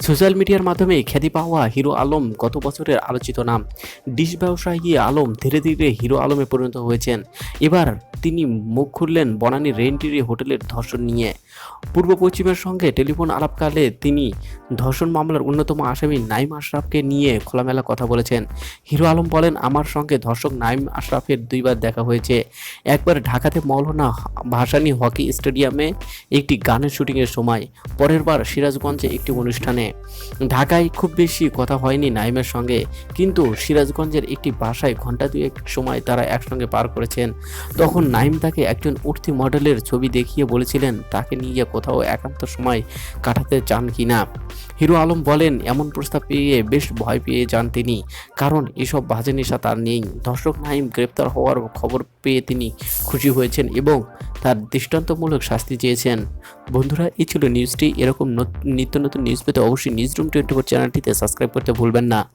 Social মিডিয়ার মাধ্যমে খ্যাতি পাওয়া হিরো আলম গত বছরের আলোচিত নাম। ডিশ ব্যবসায়ী আলম ধীরে ধীরে হিরো আলমে পরিণত হয়েছেন। এবার তিনি মুখ খুললেন বনানী রেন্টিরি হোটেলের ধর্ষণ নিয়ে। পূর্ব পশ্চিমের সঙ্গে টেলিফোন আলাপকালে তিনি ধর্ষণ মামলার অন্যতম আসামি নাইম আশরাফকে নিয়ে খোলামেলা কথা বলেছেন। হিরো আলম বলেন, আমার সঙ্গে ধর্ষক নাইম আশরাফের দুইবার দেখা হয়েছে। একবার ঢাকাতে মৌলানা ভাসানী হকি স্টেডিয়ামে একটি গানের শুটিংয়ের সময়, পরের বার সিরাজগঞ্জে একটি অনুষ্ঠানে। ঢাকায় খুব বেশি কথা হয়নি নাইমের সঙ্গে, কিন্তু সিরাজগঞ্জের একটি বাসায় ঘণ্টা দুয়েক সময় তারা একসঙ্গে পার করেছেন। তখন নাইম তাকে একজন উঠতি মডেলের ছবি দেখিয়ে বলেছিলেন, তাকে নিয়ে কোথাও একান্ত সময় কাটাতে চান কি না? হিরো আলম বলেন, এমন প্রস্তাব পেয়ে বেশ ভয় পেয়ে যান তিনি, কারণ এসব বাজে নেশা তার নেই। দর্শক নাইম গ্রেপ্তার হওয়ার খবর পেয়ে তিনি খুশি হয়েছেন এবং তার দৃষ্টান্তমূলক শাস্তি চেয়েছেন। বন্ধুরা, এই ছিল নিউজটি। এরকম নত- নিত্য নতুন নিউজ পেতে অবশ্যই নিউজ রুম টোয়েন্টি ফোর চ্যানেলটিতে সাবস্ক্রাইব করতে ভুলবেন না।